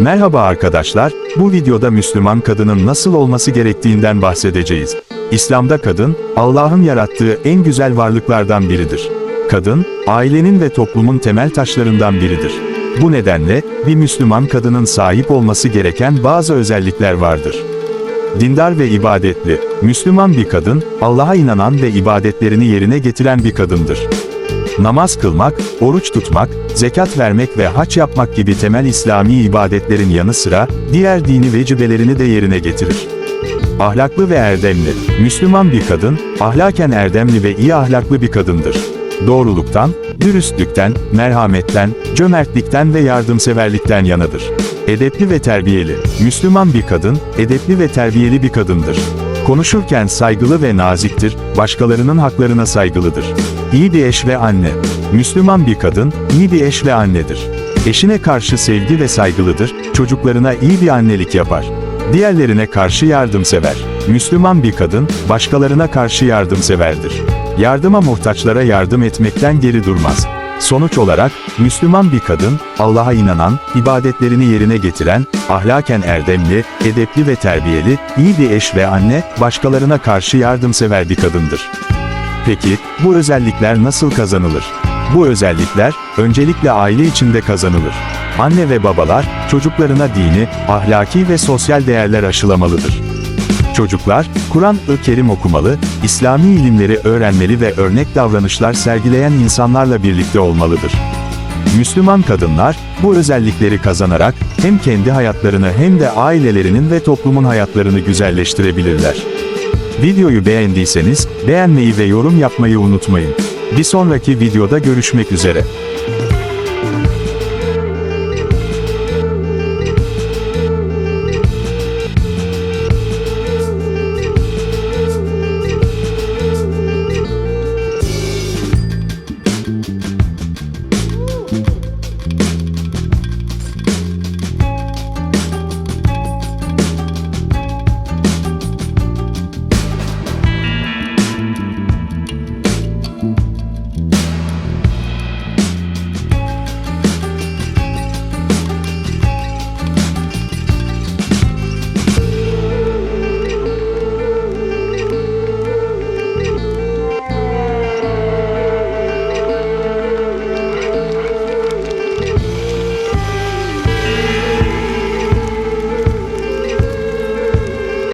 Merhaba arkadaşlar, bu videoda Müslüman kadının nasıl olması gerektiğinden bahsedeceğiz. İslam'da kadın, Allah'ın yarattığı en güzel varlıklardan biridir. Kadın, ailenin ve toplumun temel taşlarından biridir. Bu nedenle, bir Müslüman kadının sahip olması gereken bazı özellikler vardır. Dindar ve ibadetli, Müslüman bir kadın, Allah'a inanan ve ibadetlerini yerine getiren bir kadındır. Namaz kılmak, oruç tutmak, zekat vermek ve haç yapmak gibi temel İslami ibadetlerin yanı sıra, diğer dini vecibelerini de yerine getirir. Ahlaklı ve erdemli, Müslüman bir kadın, ahlaken erdemli ve iyi ahlaklı bir kadındır. Doğruluktan, dürüstlükten, merhametten, cömertlikten ve yardımseverlikten yanadır. Edepli ve terbiyeli, Müslüman bir kadın, edepli ve terbiyeli bir kadındır. Konuşurken saygılı ve naziktir, başkalarının haklarına saygılıdır. İyi bir eş ve anne. Müslüman bir kadın, iyi bir eş ve annedir. Eşine karşı sevgi ve saygılıdır, çocuklarına iyi bir annelik yapar. Diğerlerine karşı yardımsever. Müslüman bir kadın, başkalarına karşı yardımseverdir. Yardıma muhtaçlara yardım etmekten geri durmaz. Sonuç olarak, Müslüman bir kadın, Allah'a inanan, ibadetlerini yerine getiren, ahlaken erdemli, edepli ve terbiyeli, iyi bir eş ve anne, başkalarına karşı yardımsever bir kadındır. Peki, bu özellikler nasıl kazanılır? Bu özellikler, öncelikle aile içinde kazanılır. Anne ve babalar, çocuklarına dini, ahlaki ve sosyal değerler aşılamalıdır. Çocuklar, Kur'an-ı Kerim okumalı, İslami ilimleri öğrenmeli ve örnek davranışlar sergileyen insanlarla birlikte olmalıdır. Müslüman kadınlar, bu özellikleri kazanarak, hem kendi hayatlarını hem de ailelerinin ve toplumun hayatlarını güzelleştirebilirler. Videoyu beğendiyseniz, beğenmeyi ve yorum yapmayı unutmayın. Bir sonraki videoda görüşmek üzere.